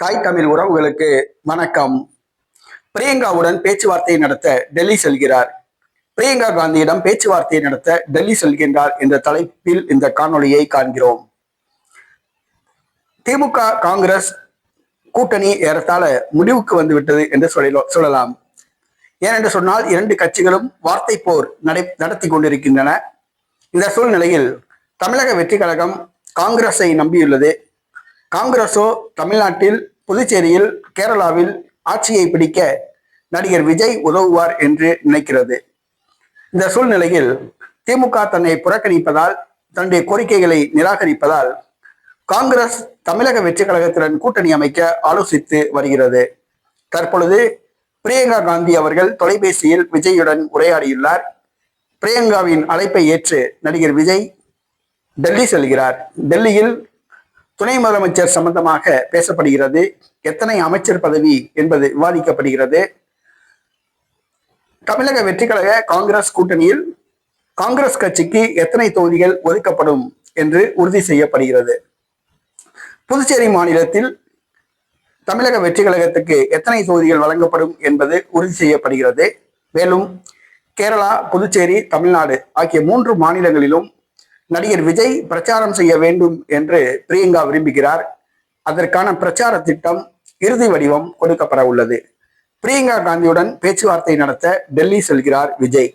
தாய் தமிழ் உறவுகளுக்கு வணக்கம். பிரியங்காவுடன் பேச்சுவார்த்தை நடத்த டெல்லி செல்கிறார். பிரியங்கா காந்தியிடம் பேச்சுவார்த்தை நடத்த டெல்லி செல்கின்றார் என்ற தலைப்பில் இந்த காணொளியை காண்கிறோம். திமுக காங்கிரஸ் கூட்டணி ஏறத்தாழ முடிவுக்கு வந்துவிட்டது என்று சொல்ல சொல்லலாம். ஏனென்று சொன்னால் இரண்டு கட்சிகளும் வார்த்தை போர் நடை நடத்தி கொண்டிருக்கின்றன. இந்த சூழ்நிலையில் தமிழக வெற்றி கழகம் காங்கிரஸை நம்பியுள்ளது. காங்கிரஸோ தமிழ்நாட்டில் புதுச்சேரியில் கேரளாவில் ஆட்சியை பிடிக்க நடிகர் விஜய் உதவுவார் என்று நினைக்கிறது. இந்த சூழ்நிலையில் திமுக தன்னை புறக்கணிப்பதால் தன்னுடைய கோரிக்கைகளை நிராகரிப்பதால் காங்கிரஸ் தமிழக வெற்றி கழகத்துடன் கூட்டணி அமைக்க ஆலோசித்து வருகிறது. தற்பொழுது பிரியங்கா காந்தி அவர்கள் தொலைபேசியில் விஜயுடன் உரையாடியுள்ளார். பிரியங்காவின் அழைப்பை ஏற்று நடிகர் விஜய் டெல்லி செல்கிறார். டெல்லியில் துணை முதலமைச்சர் சம்பந்தமாக பேசப்படுகிறது. எத்தனை அமைச்சர் பதவி என்பது விவாதிக்கப்படுகிறது. தமிழக வெற்றிக்கழக காங்கிரஸ் கூட்டணியில் காங்கிரஸ் கட்சிக்கு எத்தனை தொகுதிகள் ஒதுக்கப்படும் என்று உறுதி செய்யப்படுகிறது. புதுச்சேரி மாநிலத்தில் தமிழக வெற்றிக்கழகத்துக்கு எத்தனை தொகுதிகள் வழங்கப்படும் என்பது உறுதி செய்யப்படுகிறது. மேலும் கேரளா புதுச்சேரி தமிழ்நாடு ஆகிய மூன்று மாநிலங்களிலும் நடிகர் விஜய் பிரச்சாரம் செய்ய வேண்டும் என்று பிரியங்கா விரும்புகிறார். அதற்கான பிரச்சார திட்டம் இறுதி வடிவம் கொடுக்கப்பட உள்ளது. பிரியங்கா காந்தியுடன் பேச்சுவார்த்தை நடத்த டெல்லி செல்கிறார் விஜய்.